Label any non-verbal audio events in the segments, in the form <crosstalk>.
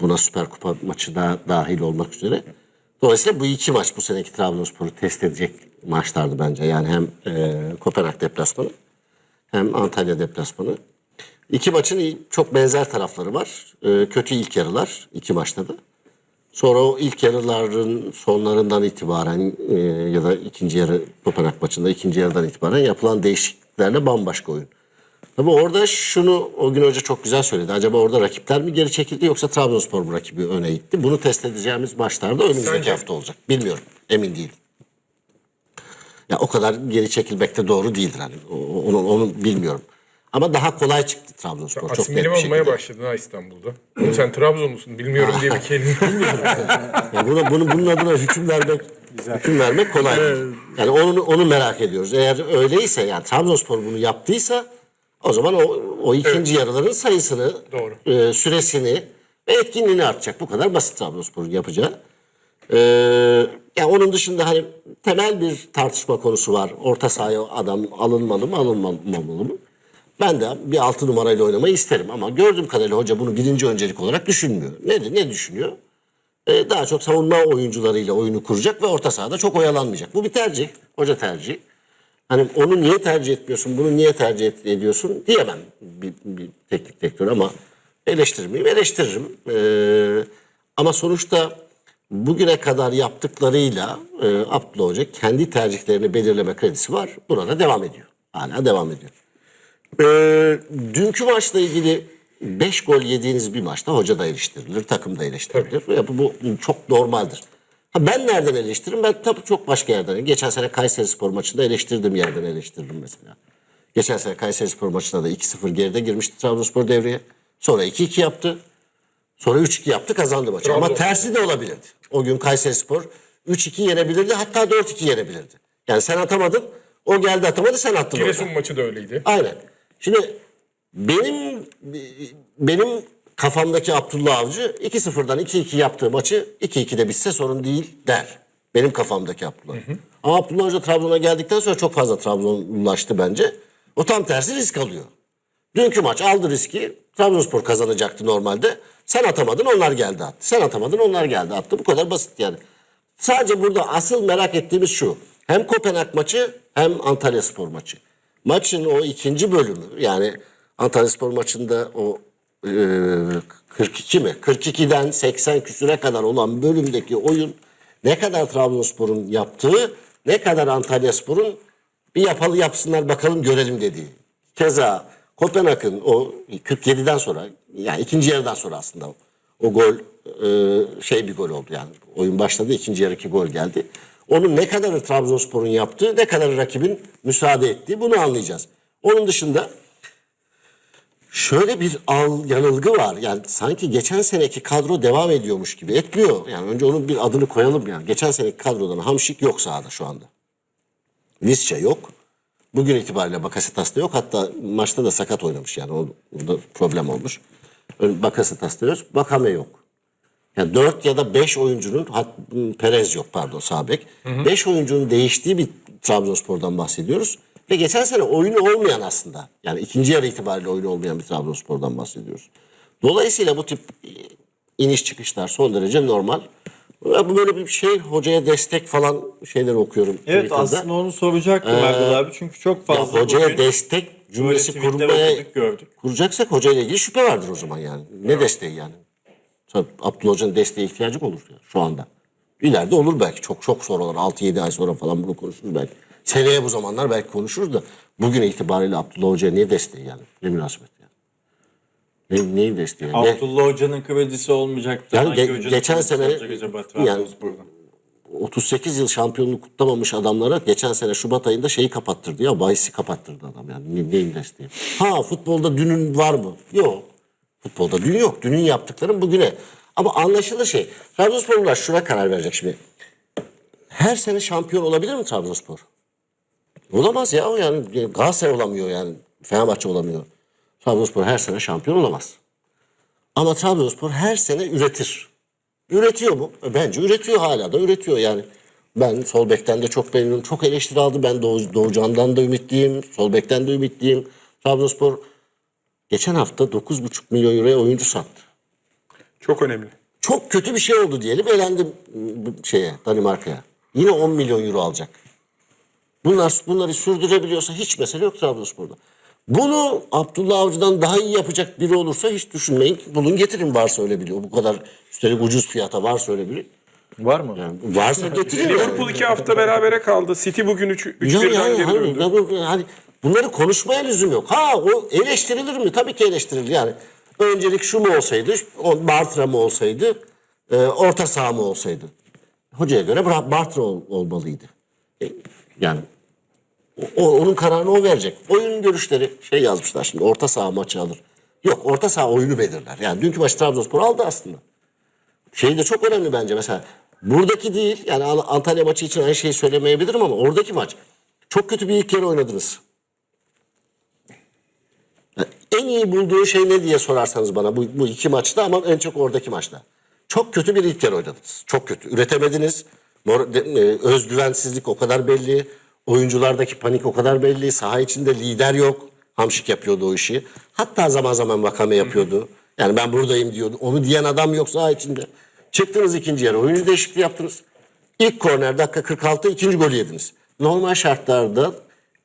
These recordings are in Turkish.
Buna Süper Kupa maçı da dahil olmak üzere. Dolayısıyla bu iki maç bu seneki Trabzonspor'u test edecek maçlardı bence. Yani hem e, Kopenhag deplasmanı hem Antalya deplasmanı. İki maçın çok benzer tarafları var. E, kötü ilk yarılar iki maçta da. Sonra o ilk yarıların sonlarından itibaren e, ya da ikinci yarı Kopenhag maçında ikinci yarıdan itibaren yapılan değişikliklerle bambaşka oyun. Tabii orada şunu o gün hoca çok güzel söyledi. Acaba orada rakipler mi geri çekildi yoksa Trabzonspor mu rakibi öne itti? Bunu test edeceğimiz maçlarda önümüzdeki Sence? hafta olacak. Bilmiyorum. Emin değilim. Ya o kadar geri çekilmek de doğru değildir. Hani. O- Onu, onu bilmiyorum. Ama daha kolay çıktı Trabzonspor. Çok net bir şekilde. olmaya başladın ha İstanbul'da. Oğlum sen Trabzonlusun bilmiyorum diye bir <laughs> kelime bilmiyorum. Yani bunu, bunu, bunun adına hüküm vermek hüküm vermek kolay. Yani onu, onu merak ediyoruz. Eğer öyleyse yani Trabzonspor bunu yaptıysa o zaman o, o ikinci yarıların sayısını, Doğru. e, süresini ve etkinliğini artacak. Bu kadar basit Trabzonspor'un yapacağı. Ee, yani onun dışında hani temel bir tartışma konusu var. Orta sahaya adam alınmalı mı alınmamalı mı? Ben de bir altı numarayla oynamayı isterim ama gördüğüm kadarıyla hoca bunu birinci öncelik olarak düşünmüyor. Ne, ne düşünüyor? Ee, daha çok savunma oyuncularıyla oyunu kuracak ve orta sahada çok oyalanmayacak. Bu bir tercih. Hoca tercihi. Hani onu niye tercih etmiyorsun, bunu niye tercih ediyorsun diyemem bir, bir teknik direktör ama eleştirir miyim? Eleştiririm. Ee, ama sonuçta bugüne kadar yaptıklarıyla e, Abdullah Hoca kendi tercihlerini belirleme kredisi var. Buna da devam ediyor. Hala devam ediyor. Ee, dünkü maçla ilgili 5 gol yediğiniz bir maçta hoca da eleştirilir, takım da eleştirilir. Ve bu, bu çok normaldir. Ha ben nereden eleştiririm? Ben tabii çok başka yerden. Geçen sene Kayseri Spor maçında eleştirdiğim yerden eleştiririm mesela. Geçen sene Kayseri Spor maçında da 2-0 geride girmişti Trabzonspor devreye. Sonra 2-2 yaptı. Sonra 3-2 yaptı kazandı maçı. Ama tersi de olabilirdi. O gün Kayseri Spor 3-2 yenebilirdi hatta 4-2 yenebilirdi. Yani sen atamadın o geldi atamadı sen attın. Giresun maçı da öyleydi. Aynen. Şimdi benim benim kafamdaki Abdullah Avcı 2-0'dan 2-2 yaptığı maçı 2-2'de bitse sorun değil der. Benim kafamdaki Abdullah. Ama Abdullah Hoca Trabzon'a geldikten sonra çok fazla Trabzonlulaştı bence. O tam tersi risk alıyor. Dünkü maç aldı riski. Trabzonspor kazanacaktı normalde. Sen atamadın onlar geldi attı. Sen atamadın onlar geldi attı. Bu kadar basit yani. Sadece burada asıl merak ettiğimiz şu. Hem Kopenhag maçı hem Antalya Spor maçı. Maçın o ikinci bölümü yani Antalya Spor maçında o e, 42 mi? 42'den 80 küsüre kadar olan bölümdeki oyun ne kadar Trabzonspor'un yaptığı ne kadar Antalya Spor'un bir yapalı yapsınlar bakalım görelim dediği. Keza Kopenhag'ın o 47'den sonra yani ikinci yarıdan sonra aslında o gol e, şey bir gol oldu yani. Oyun başladı ikinci yarı iki gol geldi. Onun ne kadarı Trabzonspor'un yaptığı ne kadarı rakibin müsaade ettiği bunu anlayacağız. Onun dışında şöyle bir al yanılgı var. Yani sanki geçen seneki kadro devam ediyormuş gibi etmiyor. Yani önce onun bir adını koyalım yani. Geçen seneki kadrodan Hamşik yok sahada şu anda. Visca yok. Bugün itibariyle Bakasetas da yok. Hatta maçta da sakat oynamış yani. O, orada problem olmuş. Bakasetas da yok. Bakame yok. Yani 4 ya da 5 oyuncunun Perez yok pardon Sabek. 5 oyuncunun değiştiği bir Trabzonspor'dan bahsediyoruz. Ve geçen sene oyunu olmayan aslında. Yani ikinci yarı itibariyle oyunu olmayan bir Trabzonspor'dan bahsediyoruz. Dolayısıyla bu tip e, iniş çıkışlar son derece normal. Ya Bu böyle bir şey hocaya destek falan şeyler okuyorum. Evet Twitter'da. aslında onu soracaktım Erdal abi çünkü çok Ya fazla hocaya bugün destek cümlesi kurmaya gördük. kuracaksak hocayla ilgili şüphe vardır o zaman yani. Ne desteği yani? Tabii Abdullah Hoca'nın desteğe ihtiyacı olur yani şu anda? İleride olur belki. Çok çok sonralar 6-7 ay sonra falan bunu konuşuruz belki. Seneye bu zamanlar belki konuşuruz da bugün itibariyle Abdullah Hoca'ya niye desteği yani? Ne münasebet yani? Ne, neyin desteği? Ne- Abdullah Hoca'nın kredisi olmayacaktı. Yani ge- geçen sene- acaba yani- Trabzonspor'da? 38 yıl şampiyonluk kutlamamış adamlara geçen sene Şubat ayında şeyi kapattırdı ya. Bahisi kapattırdı adam yani. Ne, neyin desteği? Ha futbolda dünün var mı? Yok. Futbolda dün yok. Dünün yaptıkların bugüne. Ama anlaşılır şey. Trabzonsporlular şuna karar verecek şimdi. Her sene şampiyon olabilir mi Trabzonspor? Olamaz ya. Yani Galatasaray olamıyor yani. Fenerbahçe olamıyor. Trabzonspor her sene şampiyon olamaz. Ama Trabzonspor her sene üretir. Üretiyor mu? E, Bence üretiyor hala da üretiyor yani. Ben sol bekten de çok memnunum. Çok eleştiri aldı. Ben Doğu, Doğucan'dan da ümitliyim. Sol bekten de ümitliyim. Trabzonspor geçen hafta 9,5 milyon euroya oyuncu sattı. Çok önemli. Çok kötü bir şey oldu diyelim. Elendim bu şeye Danimarka'ya. Yine 10 milyon euro alacak. Bunlar bunları sürdürebiliyorsa hiç mesele yok Trabzonspor'da. Bunu Abdullah Avcı'dan daha iyi yapacak biri olursa hiç düşünmeyin. Bulun getirin varsa öyle biri. Bu kadar üstelik ucuz fiyata varsa öyle biri. Var mı? Yani varsa getirin. Liverpool iki hafta berabere kaldı. City bugün 3 üç, Ya birden yani geri hani, döndü. hani bunları konuşmaya lüzum yok. Ha o eleştirilir mi? Tabii ki eleştirilir. Yani öncelik şu mu olsaydı, o Bartra mı olsaydı, e, orta saha mı olsaydı? Hocaya göre Bartra ol- olmalıydı. E, yani o, onun kararını o verecek. Oyun görüşleri şey yazmışlar şimdi orta saha maçı alır. Yok orta saha oyunu belirler. Yani dünkü maç Trabzonspor aldı aslında. Şey de çok önemli bence mesela. Buradaki değil yani An- Antalya maçı için aynı şeyi söylemeyebilirim ama oradaki maç. Çok kötü bir ilk yarı oynadınız. En iyi bulduğu şey ne diye sorarsanız bana bu, bu iki maçta ama en çok oradaki maçta. Çok kötü bir ilk yarı oynadınız. Çok kötü. Üretemediniz. E, Özgüvensizlik o kadar belli. Oyunculardaki panik o kadar belli. Saha içinde lider yok. Hamşik yapıyordu o işi. Hatta zaman zaman Vakame yapıyordu. Yani ben buradayım diyordu. Onu diyen adam yok saha içinde. Çıktınız ikinci yarı. Oyuncu değişikliği yaptınız. İlk korner dakika 46 ikinci golü yediniz. Normal şartlarda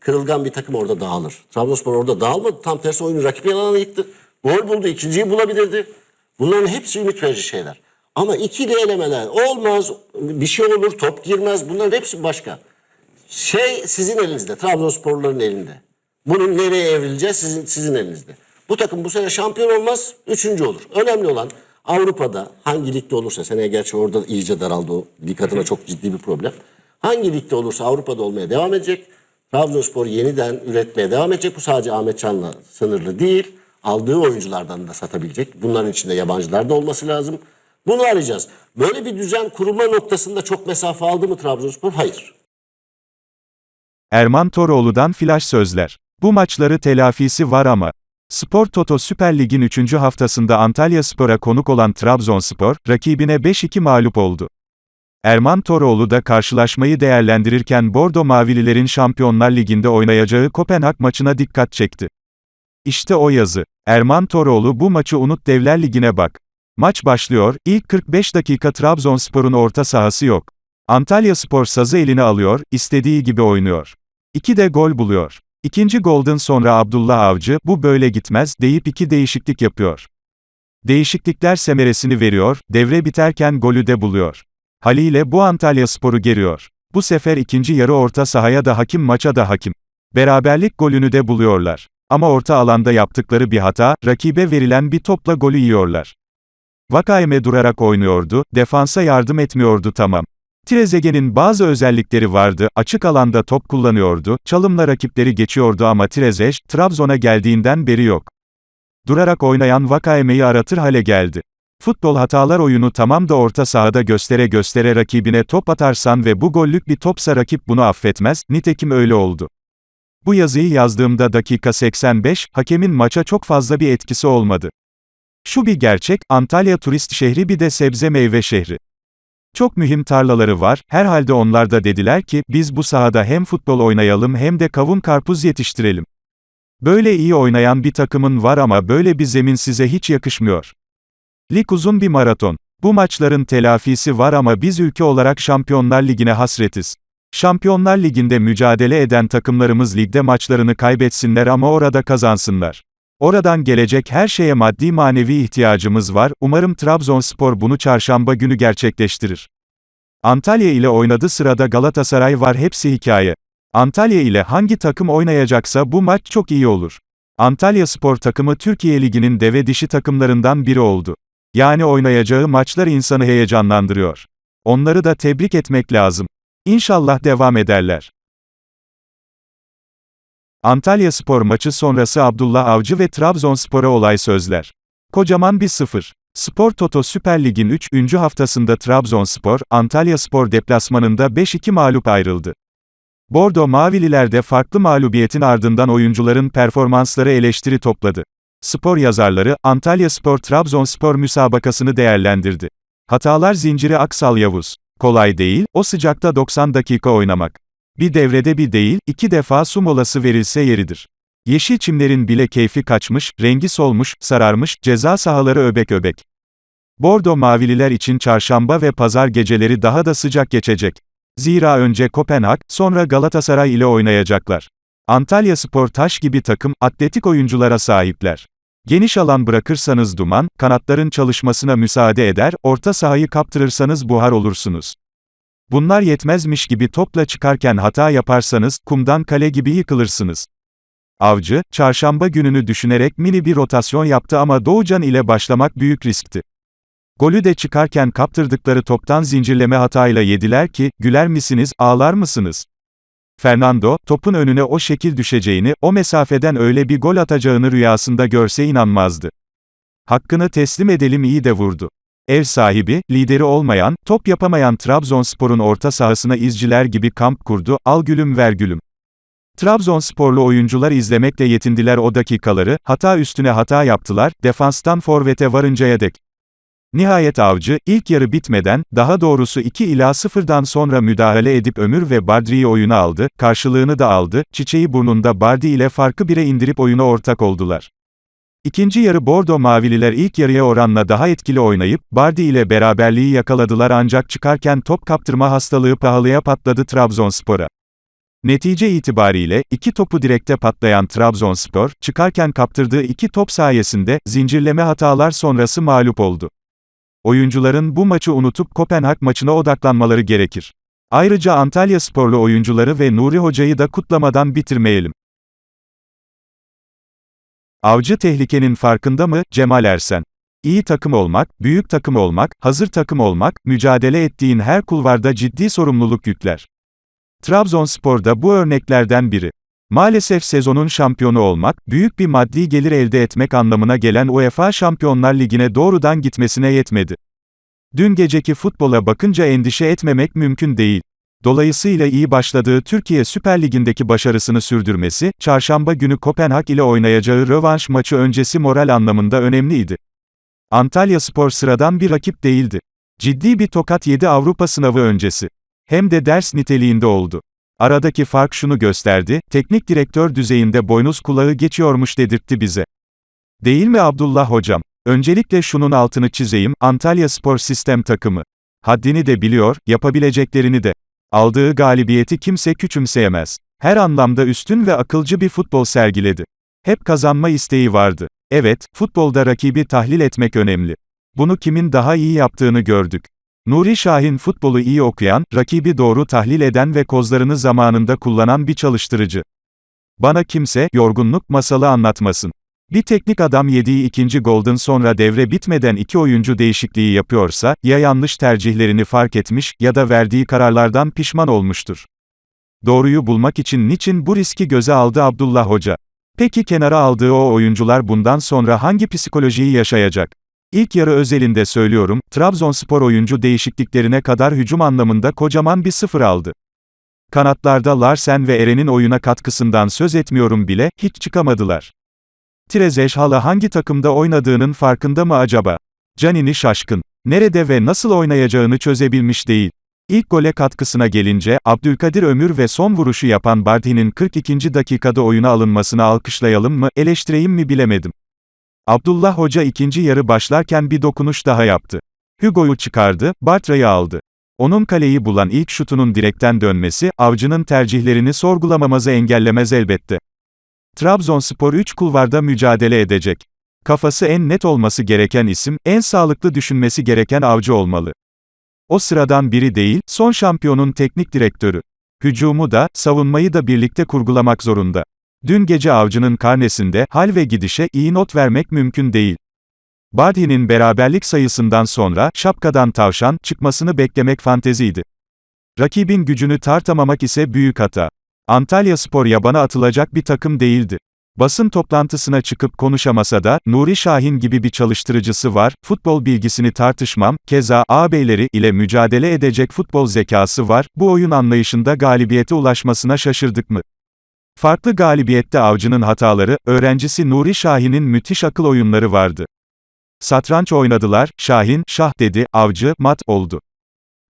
kırılgan bir takım orada dağılır. Trabzonspor orada dağılmadı. Tam tersi oyunu rakip yanına yıktı. Gol buldu. ikinciyi bulabilirdi. Bunların hepsi ümit verici şeyler. Ama ikili elemeler olmaz. Bir şey olur. Top girmez. Bunların hepsi başka. Şey sizin elinizde. Trabzonsporların elinde. Bunun nereye evrileceği sizin, sizin elinizde. Bu takım bu sene şampiyon olmaz. Üçüncü olur. Önemli olan Avrupa'da hangi ligde olursa seneye gerçi orada iyice daraldı o. Lig adına çok ciddi bir problem. Hangi ligde olursa Avrupa'da olmaya devam edecek. Trabzonspor yeniden üretmeye devam edecek. Bu sadece Ahmet Can'la sınırlı değil. Aldığı oyunculardan da satabilecek. Bunların içinde yabancılar da olması lazım. Bunu arayacağız. Böyle bir düzen kurma noktasında çok mesafe aldı mı Trabzonspor? Hayır. Erman Toroğlu'dan flash sözler. Bu maçları telafisi var ama. Spor Toto Süper Lig'in 3. haftasında Antalya Spor'a konuk olan Trabzonspor, rakibine 5-2 mağlup oldu. Erman Toroğlu da karşılaşmayı değerlendirirken Bordo Mavililerin Şampiyonlar Ligi'nde oynayacağı Kopenhag maçına dikkat çekti. İşte o yazı. Erman Toroğlu bu maçı unut Devler Ligi'ne bak. Maç başlıyor, ilk 45 dakika Trabzonspor'un orta sahası yok. Antalya Spor sazı eline alıyor, istediği gibi oynuyor. İki de gol buluyor. İkinci golden sonra Abdullah Avcı, bu böyle gitmez, deyip iki değişiklik yapıyor. Değişiklikler semeresini veriyor, devre biterken golü de buluyor. Haliyle bu Antalya Sporu geriyor. Bu sefer ikinci yarı orta sahaya da hakim maça da hakim. Beraberlik golünü de buluyorlar. Ama orta alanda yaptıkları bir hata, rakibe verilen bir topla golü yiyorlar. Vakayeme durarak oynuyordu, defansa yardım etmiyordu tamam. Trezeguet'in bazı özellikleri vardı, açık alanda top kullanıyordu, çalımla rakipleri geçiyordu ama Trezeguet, Trabzon'a geldiğinden beri yok. Durarak oynayan Vakayeme'yi aratır hale geldi. Futbol hatalar oyunu tamam da orta sahada göstere göstere rakibine top atarsan ve bu gollük bir topsa rakip bunu affetmez, nitekim öyle oldu. Bu yazıyı yazdığımda dakika 85, hakemin maça çok fazla bir etkisi olmadı. Şu bir gerçek, Antalya turist şehri bir de sebze meyve şehri. Çok mühim tarlaları var, herhalde onlar da dediler ki, biz bu sahada hem futbol oynayalım hem de kavun karpuz yetiştirelim. Böyle iyi oynayan bir takımın var ama böyle bir zemin size hiç yakışmıyor. Lig uzun bir maraton. Bu maçların telafisi var ama biz ülke olarak Şampiyonlar Ligi'ne hasretiz. Şampiyonlar Ligi'nde mücadele eden takımlarımız ligde maçlarını kaybetsinler ama orada kazansınlar. Oradan gelecek her şeye maddi manevi ihtiyacımız var, umarım Trabzonspor bunu çarşamba günü gerçekleştirir. Antalya ile oynadı sırada Galatasaray var hepsi hikaye. Antalya ile hangi takım oynayacaksa bu maç çok iyi olur. Antalya Spor takımı Türkiye Ligi'nin deve dişi takımlarından biri oldu. Yani oynayacağı maçlar insanı heyecanlandırıyor. Onları da tebrik etmek lazım. İnşallah devam ederler. Antalya Spor maçı sonrası Abdullah Avcı ve Trabzonspor'a olay sözler. Kocaman bir sıfır. Spor Toto Süper Lig'in 3. haftasında Trabzonspor, Antalya Spor deplasmanında 5-2 mağlup ayrıldı. Bordo Mavililer de farklı mağlubiyetin ardından oyuncuların performansları eleştiri topladı. Spor yazarları, Antalya Spor Trabzonspor müsabakasını değerlendirdi. Hatalar zinciri Aksal Yavuz. Kolay değil, o sıcakta 90 dakika oynamak. Bir devrede bir değil, iki defa su molası verilse yeridir. Yeşil çimlerin bile keyfi kaçmış, rengi solmuş, sararmış, ceza sahaları öbek öbek. Bordo Mavililer için çarşamba ve pazar geceleri daha da sıcak geçecek. Zira önce Kopenhag, sonra Galatasaray ile oynayacaklar. Antalya Spor taş gibi takım, atletik oyunculara sahipler. Geniş alan bırakırsanız duman, kanatların çalışmasına müsaade eder, orta sahayı kaptırırsanız buhar olursunuz. Bunlar yetmezmiş gibi topla çıkarken hata yaparsanız, kumdan kale gibi yıkılırsınız. Avcı, çarşamba gününü düşünerek mini bir rotasyon yaptı ama Doğucan ile başlamak büyük riskti. Golü de çıkarken kaptırdıkları toptan zincirleme hatayla yediler ki, güler misiniz, ağlar mısınız? Fernando, topun önüne o şekil düşeceğini, o mesafeden öyle bir gol atacağını rüyasında görse inanmazdı. Hakkını teslim edelim iyi de vurdu. Ev sahibi, lideri olmayan, top yapamayan Trabzonspor'un orta sahasına izciler gibi kamp kurdu, al gülüm ver gülüm. Trabzonsporlu oyuncular izlemekle yetindiler o dakikaları, hata üstüne hata yaptılar, defanstan forvete varıncaya dek. Nihayet Avcı, ilk yarı bitmeden, daha doğrusu 2 ila 0'dan sonra müdahale edip Ömür ve Bardri'yi oyuna aldı, karşılığını da aldı, çiçeği burnunda Bardi ile farkı bire indirip oyuna ortak oldular. İkinci yarı Bordo Mavililer ilk yarıya oranla daha etkili oynayıp, Bardi ile beraberliği yakaladılar ancak çıkarken top kaptırma hastalığı pahalıya patladı Trabzonspor'a. Netice itibariyle, iki topu direkte patlayan Trabzonspor, çıkarken kaptırdığı iki top sayesinde, zincirleme hatalar sonrası mağlup oldu. Oyuncuların bu maçı unutup Kopenhag maçına odaklanmaları gerekir. Ayrıca Antalya sporlu oyuncuları ve Nuri Hoca'yı da kutlamadan bitirmeyelim. Avcı tehlikenin farkında mı, Cemal Ersen? İyi takım olmak, büyük takım olmak, hazır takım olmak, mücadele ettiğin her kulvarda ciddi sorumluluk yükler. Trabzonspor da bu örneklerden biri. Maalesef sezonun şampiyonu olmak, büyük bir maddi gelir elde etmek anlamına gelen UEFA Şampiyonlar Ligi'ne doğrudan gitmesine yetmedi. Dün geceki futbola bakınca endişe etmemek mümkün değil. Dolayısıyla iyi başladığı Türkiye Süper Ligi'ndeki başarısını sürdürmesi, çarşamba günü Kopenhag ile oynayacağı rövanş maçı öncesi moral anlamında önemliydi. Antalya Spor sıradan bir rakip değildi. Ciddi bir tokat yedi Avrupa sınavı öncesi. Hem de ders niteliğinde oldu. Aradaki fark şunu gösterdi, teknik direktör düzeyinde boynuz kulağı geçiyormuş dedirtti bize. Değil mi Abdullah hocam? Öncelikle şunun altını çizeyim, Antalya Spor Sistem takımı. Haddini de biliyor, yapabileceklerini de. Aldığı galibiyeti kimse küçümseyemez. Her anlamda üstün ve akılcı bir futbol sergiledi. Hep kazanma isteği vardı. Evet, futbolda rakibi tahlil etmek önemli. Bunu kimin daha iyi yaptığını gördük. Nuri Şahin futbolu iyi okuyan, rakibi doğru tahlil eden ve kozlarını zamanında kullanan bir çalıştırıcı. Bana kimse, yorgunluk masalı anlatmasın. Bir teknik adam yediği ikinci golden sonra devre bitmeden iki oyuncu değişikliği yapıyorsa, ya yanlış tercihlerini fark etmiş, ya da verdiği kararlardan pişman olmuştur. Doğruyu bulmak için niçin bu riski göze aldı Abdullah Hoca? Peki kenara aldığı o oyuncular bundan sonra hangi psikolojiyi yaşayacak? İlk yarı özelinde söylüyorum, Trabzonspor oyuncu değişikliklerine kadar hücum anlamında kocaman bir sıfır aldı. Kanatlarda Larsen ve Eren'in oyuna katkısından söz etmiyorum bile, hiç çıkamadılar. Trezej hala hangi takımda oynadığının farkında mı acaba? Canini şaşkın. Nerede ve nasıl oynayacağını çözebilmiş değil. İlk gole katkısına gelince, Abdülkadir Ömür ve son vuruşu yapan Bardi'nin 42. dakikada oyuna alınmasını alkışlayalım mı, eleştireyim mi bilemedim. Abdullah Hoca ikinci yarı başlarken bir dokunuş daha yaptı. Hugo'yu çıkardı, Bartra'yı aldı. Onun kaleyi bulan ilk şutunun direkten dönmesi, avcının tercihlerini sorgulamamazı engellemez elbette. Trabzonspor 3 kulvarda mücadele edecek. Kafası en net olması gereken isim, en sağlıklı düşünmesi gereken avcı olmalı. O sıradan biri değil, son şampiyonun teknik direktörü. Hücumu da, savunmayı da birlikte kurgulamak zorunda. Dün gece avcının karnesinde, hal ve gidişe iyi not vermek mümkün değil. Bardi'nin beraberlik sayısından sonra, şapkadan tavşan, çıkmasını beklemek fanteziydi. Rakibin gücünü tartamamak ise büyük hata. Antalya Spor yabana atılacak bir takım değildi. Basın toplantısına çıkıp konuşamasa da, Nuri Şahin gibi bir çalıştırıcısı var, futbol bilgisini tartışmam, keza ağabeyleri ile mücadele edecek futbol zekası var, bu oyun anlayışında galibiyete ulaşmasına şaşırdık mı? Farklı galibiyette avcının hataları, öğrencisi Nuri Şahin'in müthiş akıl oyunları vardı. Satranç oynadılar, Şahin, şah dedi, avcı, mat, oldu.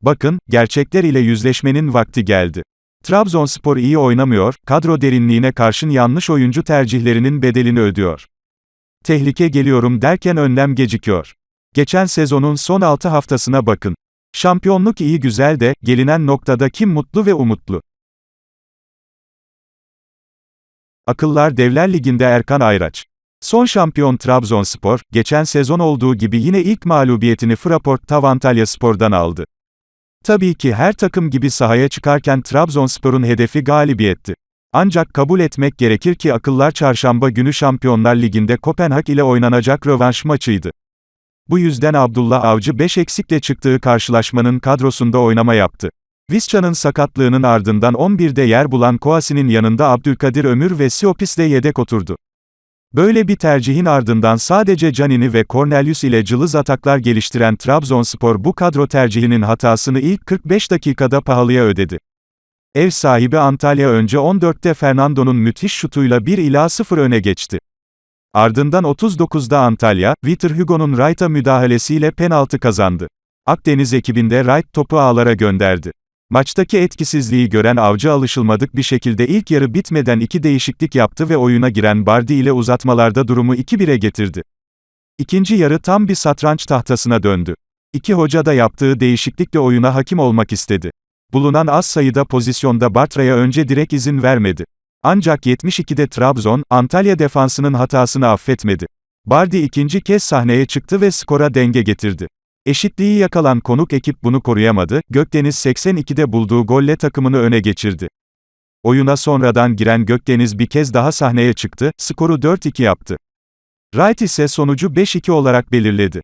Bakın, gerçekler ile yüzleşmenin vakti geldi. Trabzonspor iyi oynamıyor, kadro derinliğine karşın yanlış oyuncu tercihlerinin bedelini ödüyor. Tehlike geliyorum derken önlem gecikiyor. Geçen sezonun son 6 haftasına bakın. Şampiyonluk iyi güzel de, gelinen noktada kim mutlu ve umutlu? Akıllar Devler Ligi'nde Erkan Ayraç. Son şampiyon Trabzonspor, geçen sezon olduğu gibi yine ilk mağlubiyetini Fraport Tav Antalya Spor'dan aldı. Tabii ki her takım gibi sahaya çıkarken Trabzonspor'un hedefi galibiyetti. Ancak kabul etmek gerekir ki akıllar çarşamba günü Şampiyonlar Ligi'nde Kopenhag ile oynanacak rövanş maçıydı. Bu yüzden Abdullah Avcı 5 eksikle çıktığı karşılaşmanın kadrosunda oynama yaptı. Visca'nın sakatlığının ardından 11'de yer bulan Koasi'nin yanında Abdülkadir Ömür ve Siopis de yedek oturdu. Böyle bir tercihin ardından sadece Canini ve Cornelius ile cılız ataklar geliştiren Trabzonspor bu kadro tercihinin hatasını ilk 45 dakikada pahalıya ödedi. Ev sahibi Antalya önce 14'te Fernando'nun müthiş şutuyla 1 ila 0 öne geçti. Ardından 39'da Antalya, Vitor Hugo'nun Wright'a müdahalesiyle penaltı kazandı. Akdeniz ekibinde Wright topu ağlara gönderdi. Maçtaki etkisizliği gören avcı alışılmadık bir şekilde ilk yarı bitmeden iki değişiklik yaptı ve oyuna giren Bardi ile uzatmalarda durumu 2-1'e getirdi. İkinci yarı tam bir satranç tahtasına döndü. İki hoca da yaptığı değişiklikle oyuna hakim olmak istedi. Bulunan az sayıda pozisyonda Bartra'ya önce direkt izin vermedi. Ancak 72'de Trabzon, Antalya defansının hatasını affetmedi. Bardi ikinci kez sahneye çıktı ve skora denge getirdi. Eşitliği yakalan konuk ekip bunu koruyamadı, Gökdeniz 82'de bulduğu golle takımını öne geçirdi. Oyuna sonradan giren Gökdeniz bir kez daha sahneye çıktı, skoru 4-2 yaptı. Wright ise sonucu 5-2 olarak belirledi.